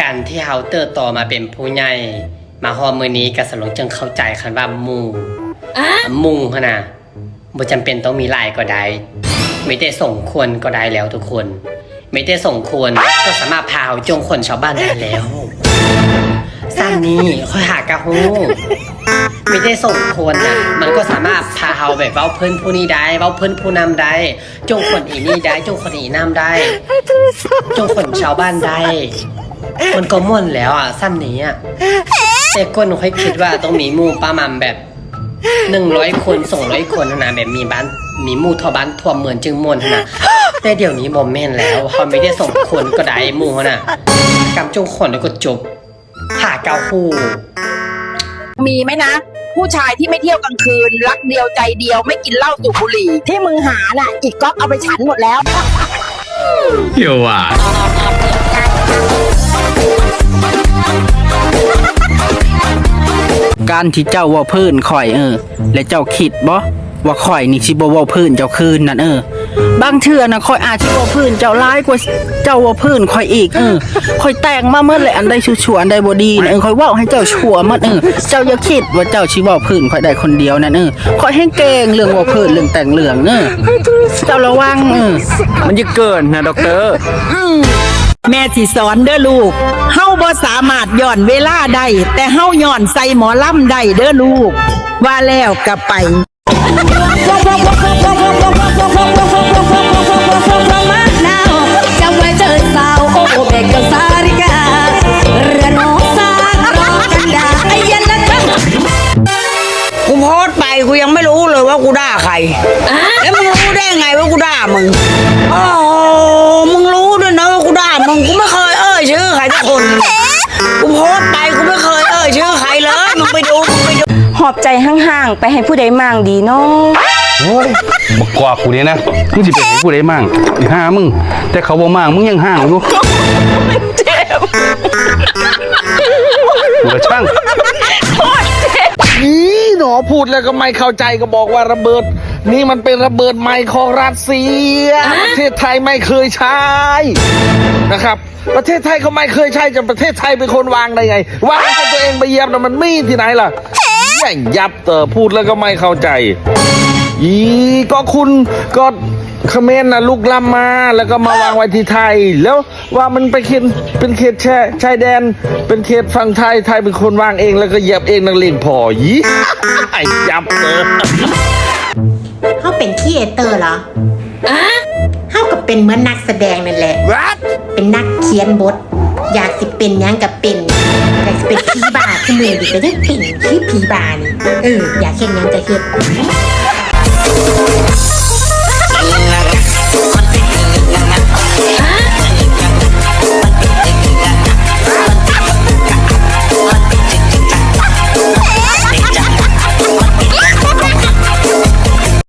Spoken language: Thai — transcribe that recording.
การที่เฮาเติบโตมาเป็นผู้ใหญ่มาฮอดมื้อนี้ก็สลงจึงเข้าใจคันว่าหมู่มุงหั่นน่ะบ่จำเป็นต้องมีหลายก็ได้ไม่ได้ส่งควรก็ได้แล้วทุกคน ไม่ได้ส่งควรก็สามารถพาเฮาจงคนชาวบ้านได้แล้วสั้นนี้ค่อยหากะฮู้ไม่ได้ส่งควรนะมันก็สามารถพาเฮาแบบเว้าเพิ่นผู้นี้ได้เว้าเพิ่นผู้นำได้ จงคนอีนี่ได้ จงคนอีนำได้ จงคนชาวบ้านได้ มันก็ม่วนแล้วอะซ้ำนี้อะแต่ก้นค่อยคิดว่าต้องมีหมู่ป้ามัมแบบหนึ่งร้อยคนสองร้อยคนเท่านะแบบมีบ้านมีหมู่ทั่วบ้านทั่วเมืองจึงม่วนเท่านะแต่เดี๋ยวนี้โมเมนต์แล้วเขาไม่ได้ส่งคนก็ได้หมู่น่ะกำจงคนแล้วก็จบหาเกาคู่ มีไหมนะ ผู้ชายที่ไม่เที่ยวกลางคืน รักเดียวใจเดียวไม่กินเหล้าสูบบุหรี่ ที่มึงหาน่ะ อีกก๊อกเอาไปฉันหมดแล้วเหี้ยวว่ะ การที่เจ้าเว่าพื้นข่อยเออ และเจ้าคิดบ่ว่าข่อยนี่สิบ่เว้าพื้นเจ้าคืนนั่นเออ บางเทื่อนะข่อยอาจสิเว้าพื้นเจ้าร้ายกว่าเจ้าเว้าพื้นข่อยอีกเออข่อยแต่งมาเมื่อเลยอันใดชั่วๆอันใดบ่ดีนะเออข่อยเว้าให้เจ้าชั่วหมดเออเจ้าอย่าคิดว่าเจ้าสิเว้าพื้นข่อยได้คนเดียวนั่นเออข่อยแห้งเก่งเรื่องเว้าพื้นเรื่องแต่งเรื่องเออเจ้าระวังเออมันจะเกินนะด็อกเตอร์ แม่สิสอนเด้อลูก เฮาบ่สามารถย้อนเวลาได้แต่เฮาย้อนใส่หมอลำได้เด้อลูก ว่าแล้วกลับไปจะไว้เจอสาวโอเบกกับสาริกาเรือน้องสางรอกันดาไอ้ยันละกันกูโพสต์ไปกูยังไม่รู้เลยว่ากูด่าใคร แล้วมึงรู้ได้ไงว่ากูด่ามึง ไปดูมึงไปดูหอบใจห่างๆ ไปให้ผู้ใดมั่งดีเนาะโอ้ยบอกกว่ากูเนี่ยนะมึงสิเป็นให้กูได้มั่งอีห้ามึง แต่เขาบ่มั่งมึงยังห่างอยู่กูกระช่าง นี่หนอพูดแล้วก็ไม่เข้าใจก็บอกว่าระเบิด นี่มันเป็นระเบิดใหม่ของรัสเซีย ประเทศไทยไม่เคยใช้นะครับ ประเทศไทยเขาไม่เคยใช้จะประเทศไทยเป็นคนวางได้ไงวางให้ตัวเองไปเหยียบนะมันมีที่ไหนล่ะแย่งยับเตอพูดแล้วก็ไม่เข้าใจอีก็คุณก็เขมรนะลุกล้ำมาแล้วก็มาวางไว้ที่ไทย แล้วว่ามันไปเขตเป็นเขตแช่ชายแดน เป็นเขตฝั่งไทยไทยเป็นคนวางเองแล้วก็เหยียบเองนักเลงพอยีไอ้ยับเลย เขาเป็นครีเอเตอร์เหรออะเขาก็เป็นเหมือนนักแสดงนั่นแหละเป็นนักเขียนบท อยากสิเป็นหยังกับเป็น อยากสิเป็นผีบาคือมือดิก็ยังเป็นคือผีบานี่เอออยากเห็นยังจะเห็น